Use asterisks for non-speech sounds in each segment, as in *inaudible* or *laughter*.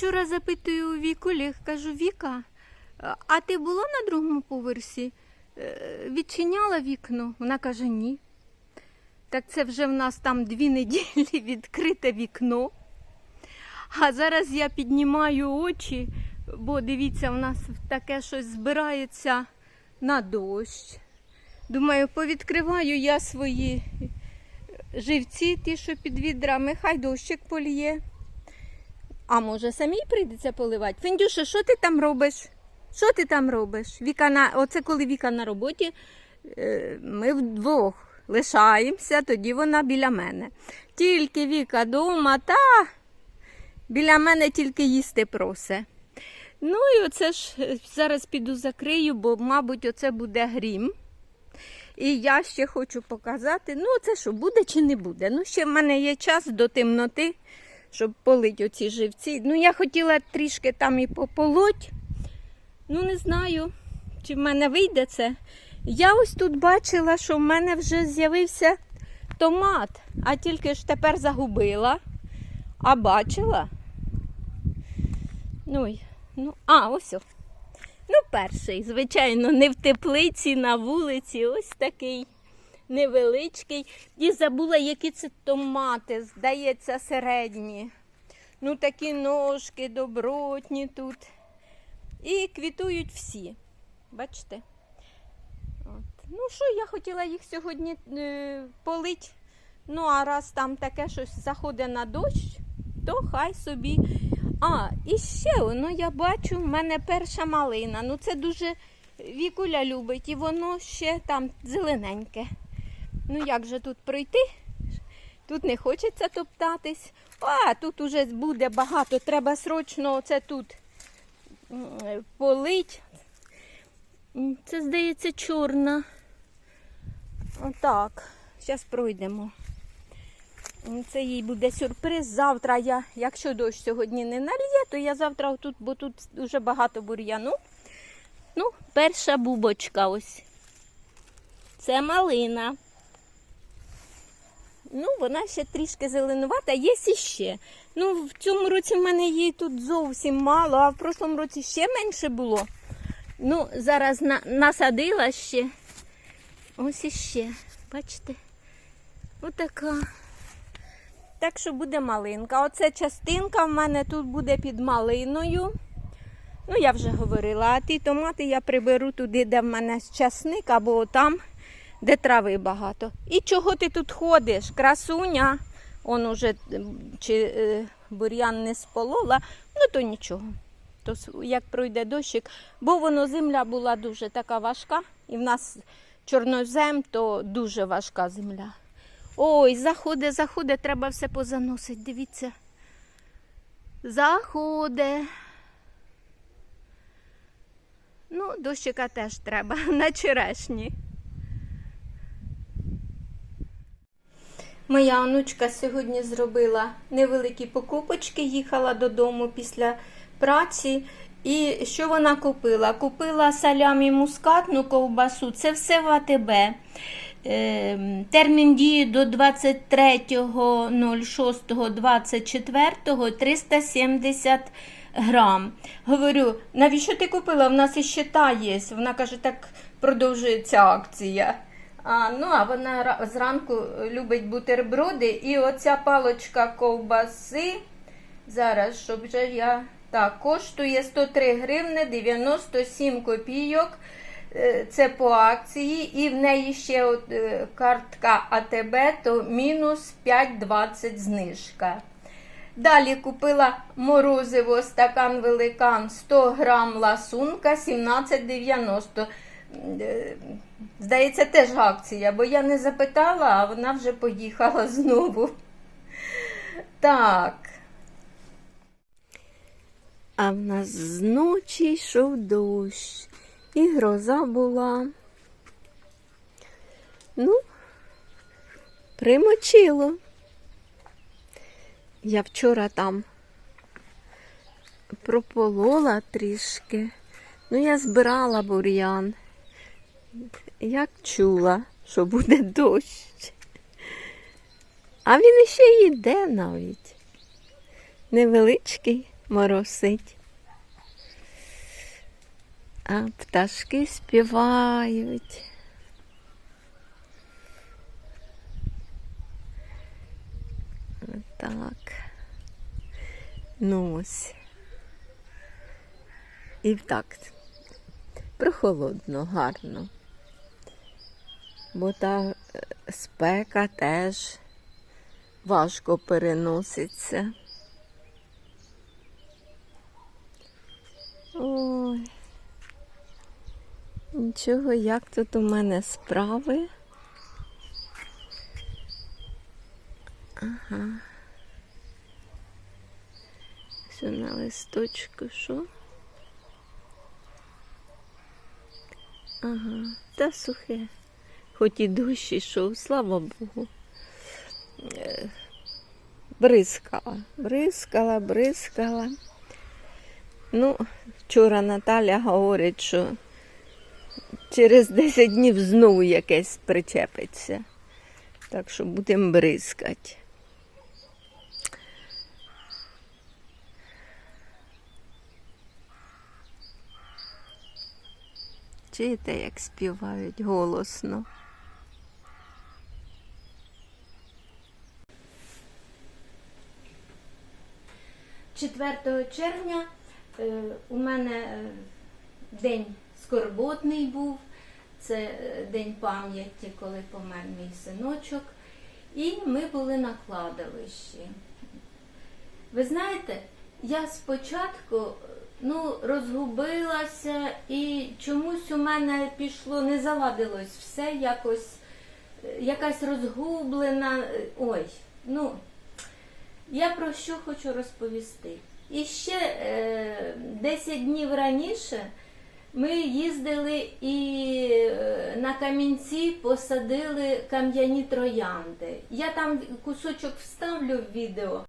вчора запитую у Вікулі, кажу, Віка, а ти була на другому поверсі? Е, Відчиняла вікно? Вона каже, ні. Так це вже в нас там дві неділі *laughs* відкрите вікно. А зараз я піднімаю очі, бо дивіться, в нас таке щось збирається на дощ. Думаю, повідкриваю я свої живці, ті, що під відрами, хай дощик поліє. А може самій прийдеться поливати? Фендюша, що ти там робиш? Що ти там робиш? Віка на... Оце коли Віка на роботі, е, ми вдвох лишаємося, тоді вона біля мене. Тільки Віка дома, та біля мене тільки їсти просе. Ну і оце ж е, зараз піду закрию, бо, мабуть, оце буде грім. І я ще хочу показати, ну це що, буде чи не буде. Ну, ще в мене є час до темноти, щоб полити оці живці. Ну, я хотіла трішки там і пополоть. Ну, не знаю, чи в мене вийде це. Я ось тут бачила, що в мене вже з'явився томат, а тільки ж тепер загубила. А бачила? Ну, ну а, ось. Ну, перший, звичайно, не в теплиці, на вулиці, ось такий невеличкий. І забула, які це томати, здається, середні. Ну, такі ножки добротні тут. І квітують всі. Бачите? От. Ну що, я хотіла їх сьогодні е, полить. Ну, а раз там таке щось заходить на дощ, то хай собі. А, і ще воно я бачу, в мене перша малина. Ну, це дуже вікуля любить, і воно ще там зелененьке. Ну, як же тут пройти? Тут не хочеться топтатись. А, тут уже буде багато. Треба срочно оце тут полить. Це, здається, чорна. Отак. Зараз пройдемо. Це їй буде сюрприз. Завтра я, якщо дощ сьогодні не нальє, то я завтра тут, бо тут дуже багато бур'яну. Ну, перша бубочка ось. Це малина. Ну, вона ще трішки зеленувата, є іще. Ну, в цьому році в мене її тут зовсім мало, а в прошлому році ще менше було. Ну, зараз на, насадила ще. Ось іще. Бачите? Отака. Так що буде малинка. Оце частинка в мене тут буде під малиною. Ну, я вже говорила, а ті томати я приберу туди, де в мене часник, або там, де трави багато. І чого ти тут ходиш? Красуня. Он уже чи е, бур'ян не сполола, ну то нічого. То як пройде дощик, бо воно земля була дуже така важка, і в нас чорнозем, то дуже важка земля. Ой, заходи, заходи, треба все позаносити. Дивіться. Заходи. Ну, дощика теж треба *laughs* на черешні. Моя онучка сьогодні зробила невеликі покупочки, їхала додому після праці. І що вона купила? Купила салямі мускатну ковбасу. Це все в АТБ. Е, Термін дії до 23.06.24 370 грам. Говорю, навіщо ти купила? В нас іще та є. Вона каже, так продовжується акція. А, ну, а вона зранку любить бутерброди. І оця палочка ковбаси. Зараз, щоб вже я. Так, коштує 103 гривни 97 копійок. Е, Це по акції. І в неї ще от, е, картка АТБ, то мінус 5,20 знижка. Далі купила морозиво стакан великан 100 грам ласунка 17,90. Е, Здається, теж акція, бо я не запитала, а вона вже поїхала знову. Так. А в нас зночі йшов дощ, і гроза була. Ну, примочило. Я вчора там прополола трішки. Ну, я збирала бур'ян. Як чула, що буде дощ. А він іще йде навіть. Невеличкий. моросить. А пташки співають. Так. Ну ось. І так. Прохолодно, гарно. Бо та е, спека теж важко переноситься. Ой. Нічого, як тут у мене справи? Ага. Все на листочку, що? Ага, та сухе. Хоч і дощ ішов, слава Богу. Е, Бризкала, бризкала, бризкала. Ну, вчора Наталя говорить, що через 10 днів знову якесь причепиться. Так що будемо бризкати. Чуєте, як співають голосно? Четвертого червня е, у мене е, день скорботний був. Це е, день пам'яті, коли помер мій синочок. І ми були на кладовищі. Ви знаєте, я спочатку ну, розгубилася і чомусь у мене пішло, не заладилось все якось, якась розгублена. Ой, ну, я про що хочу розповісти. І ще е, 10 днів раніше ми їздили і е, на камінці посадили кам'яні троянди. Я там кусочок вставлю в відео.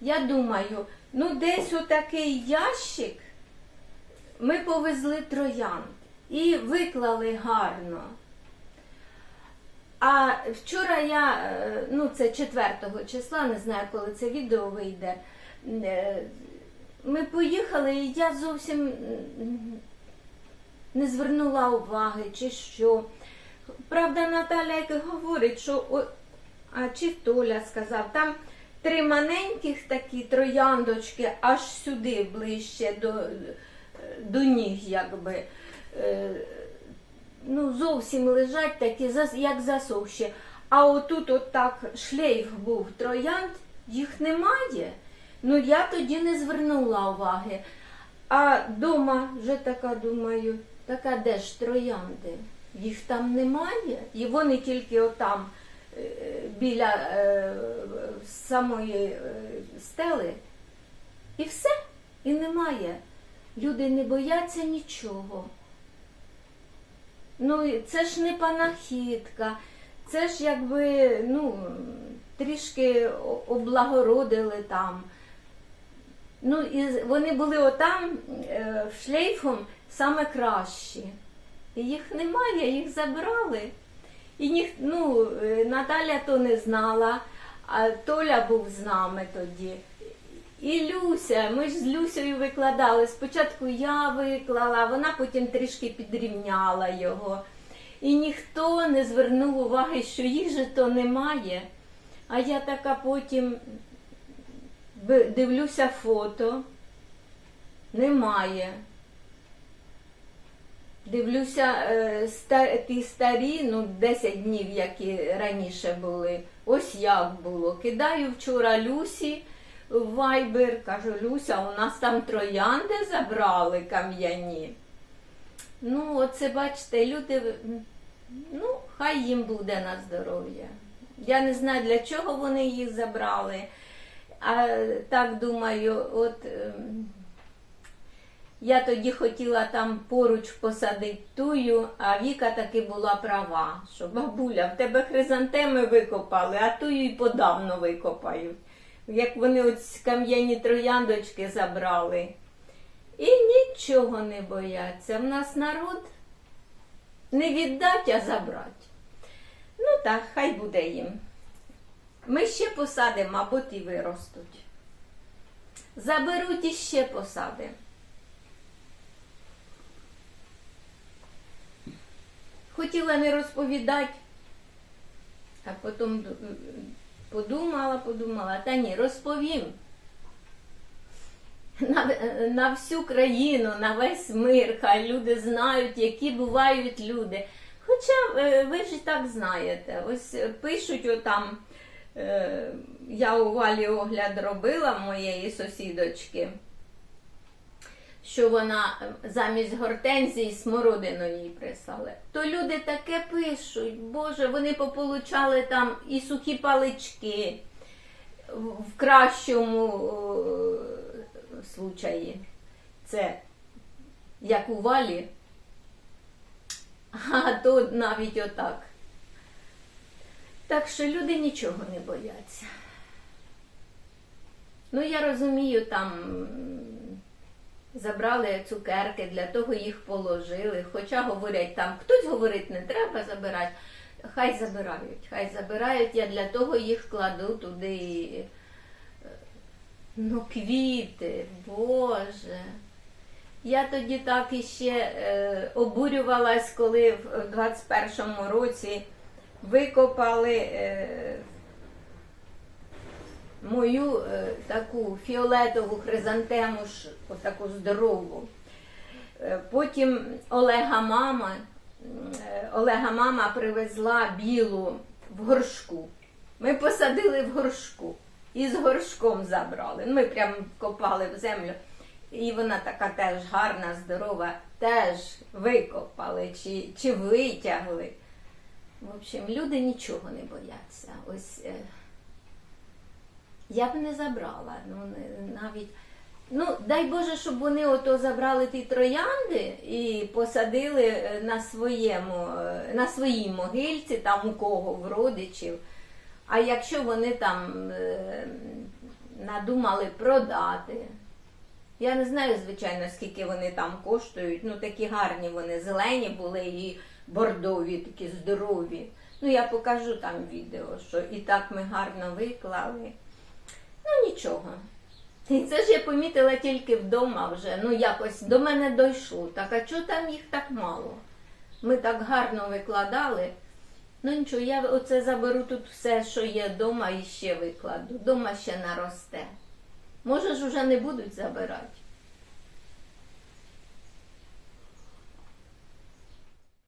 Я думаю, ну десь у такий ящик ми повезли троянд і виклали гарно. А вчора я, е, ну це 4 числа, не знаю, коли це відео вийде. е, Ми поїхали, і я зовсім не звернула уваги, чи що. Правда, Наталя як говорить, що а чи Толя сказав, там три маленьких такі трояндочки аж сюди ближче до, до ніг, якби. Е, ну, зовсім лежать такі, як засохші. А отут от так шлейф був троянд, їх немає. Ну, я тоді не звернула уваги. А дома вже така думаю, така де ж троянди? Їх там немає. І вони тільки отам е, біля е, самої е, стели. І все, і немає. Люди не бояться нічого. Ну, це ж не панахідка, це ж якби, ну, трішки облагородили там. Ну, і вони були отам е, шлейфом саме кращі. І їх немає, їх забрали. І ніх, ну, е, Наталя то не знала, а Толя був з нами тоді. І Люся, ми ж з Люсею викладали. Спочатку я виклала, вона потім трішки підрівняла його. І ніхто не звернув уваги, що їх же то немає. А я така потім дивлюся фото. Немає. Дивлюся, е, ста- ті старі, ну 10 днів, які раніше були. Ось як було. Кидаю вчора Люсі в Вайбер, кажу, Люся, у нас там троянди забрали кам'яні. Ну, оце бачите, люди, ну, хай їм буде на здоров'я. Я не знаю, для чого вони їх забрали. А так думаю, от. Я тоді хотіла там поруч посадити тую, а Віка таки була права, що бабуля, в тебе хризантеми викопали, а тую й подавно викопають. Як вони ось кам'яні трояндочки забрали. І нічого не бояться. В нас народ не віддать, а забрать. Ну так, хай буде їм. Ми ще посадимо, мабуть, і виростуть. Заберуть і ще посадимо. Хотіла не розповідати, а потім подумала, подумала, та ні, розповім. На, на всю країну, на весь мир, хай люди знають, які бувають люди. Хоча е, ви ж і так знаєте, ось е, пишуть отам, е, я у Валі огляд робила моєї сусідочки що вона е, замість гортензії смородину їй прислали. То люди таке пишуть, Боже, вони пополучали там і сухі палички в кращому случаї. Це як у валі, *laughs* а то навіть отак. Так що люди нічого не бояться. Ну, я розумію, там забрали цукерки, для того їх положили. Хоча говорять, там хтось говорить, не треба забирати. Хай забирають, хай забирають, я для того їх кладу туди. Ну, квіти, Боже. Я тоді так іще е, обурювалась, коли в 21-му році викопали е, мою е, таку фіолетову хризантему, ж, отаку здорову. Е, Потім Олега мама, е, Олега мама привезла білу в горшку. Ми посадили в горшку і з горшком забрали. Ми прям копали в землю. І вона така теж гарна, здорова, теж викопали чи, чи витягли. В общем, люди нічого не бояться. Ось е, я б не забрала. Ну, навіть, ну, дай Боже, щоб вони ото забрали ті троянди і посадили е, на, своєму, е, на своїй могильці, там у кого в родичів. А якщо вони там е, надумали продати, я не знаю, звичайно, скільки вони там коштують. Ну, такі гарні вони, зелені були і бордові, такі здорові. Ну, я покажу там відео, що і так ми гарно виклали. Ну, нічого. І це ж я помітила тільки вдома вже. Ну, якось до мене дійшло. Так, а чого там їх так мало? Ми так гарно викладали. Ну нічого, я оце заберу тут все, що є вдома, і ще викладу. Дома ще наросте. Може ж уже не будуть забирати.